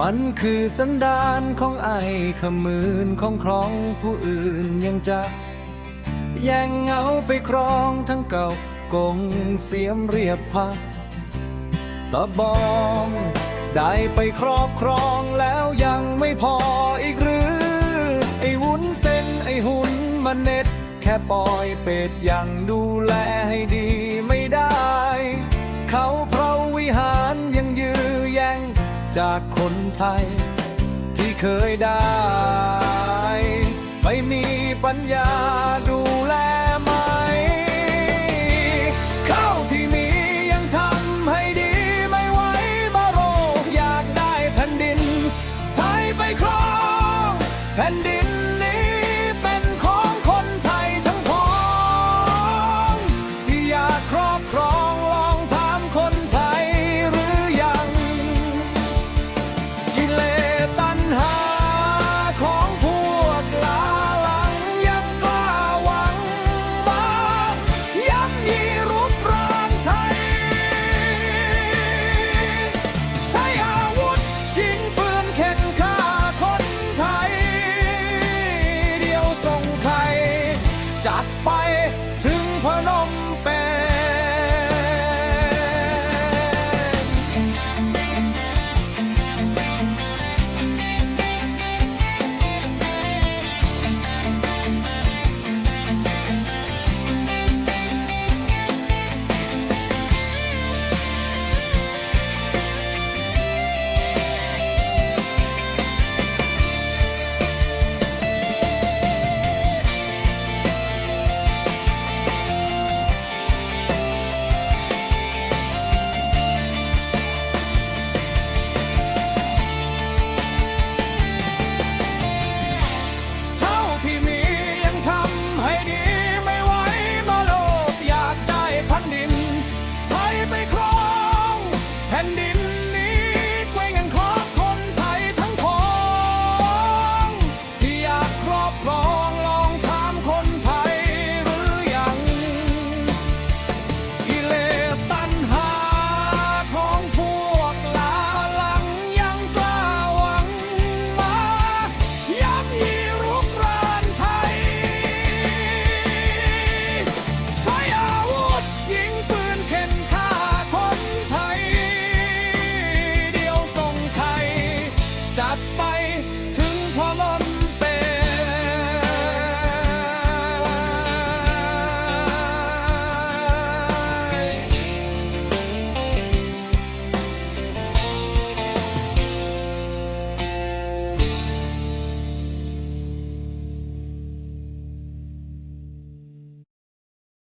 มันคือสันดานของไอ้ขมืนของครองผู้อื่นยังจะ แย่งเงาไปครองทั้งเก่ากงเสียมเรียบพักตะบองได้ไปครอบครองแล้วยังไม่พออีกหรือ ไอ้วุ้นเส้นไอ้หุ่นมันเน็ต แค่ปล่อยเป็ดยังดูแลให้ดี คนไทย ที่เคยได้ ไม่มีปัญญาดูแลไหมเข้าที่มียังทำให้ดีไม่ไหวมาโรอยากได้แผ่นดิน ไทยไปครองแผ่นดิน จั